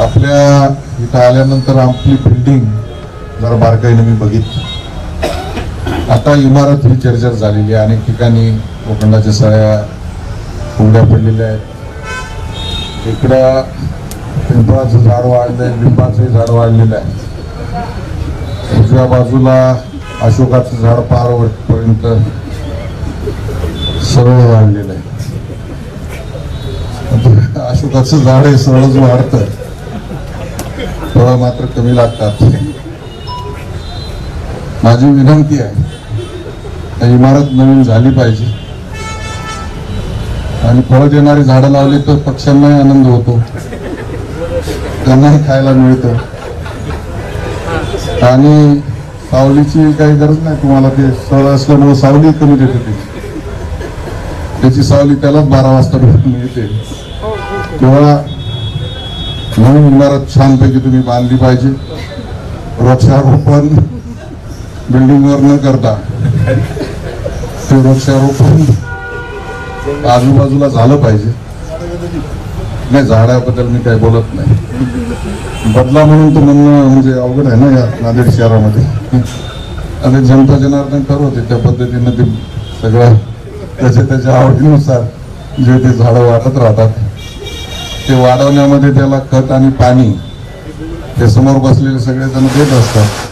आपल्या इथं आल्यानंतर आपली बिल्डिंग जरा बारकाईने मी बघितली. आता इमारत ही जर्जर झालेली आहे. अनेक ठिकाणी लोखंडाच्या सळ्या कुंड्या पडलेल्या आहेत. इकडं पिंपळाचं झाड वाढलंय लिंबाचंही झाड वाढलेलं आहे. उजव्या बाजूला अशोकाचं झाड पार वरपर्यंत सरळ वाढलेलं आहे. अशोकाचं झाड आहे सरळच वाढतं फळं मात्र कमी लागतात. माझी विनंती आहे इमारत नवीन झाली पाहिजे. आणि फळं देणारी झाडं लावली तर पक्ष्यांनाही आनंद होतो. त्यांनाही खायला मिळतं. आणि सावलीची काही गरज नाही तुम्हाला ते सळ असल्यामुळे सावली कमी देते ती. त्याची सावली त्यालाच बारा वाजता मिळते. तेव्हा नवीन इमारत छानपैकी तुम्ही बांधली पाहिजे. वृक्षारोपण बिल्डिंगवर न करता. ते वृक्षारोपण आजूबाजूला झालं पाहिजे. नाही झाडाबद्दल मी काही बोलत नाही. बदला म्हणून तो म्हणणं म्हणजे अवघड आहे ना या नांदेड शहरामध्ये. आणि जनता जनार्दन ठरवते त्या पद्धतीनं ते सगळं त्याच्या त्याच्या आवडीनुसार जे ते झाडं वाढत राहतात. ते वाढवण्यामध्ये त्याला खत आणि पाणी ते समोर बसलेले सगळेजण देत असतात.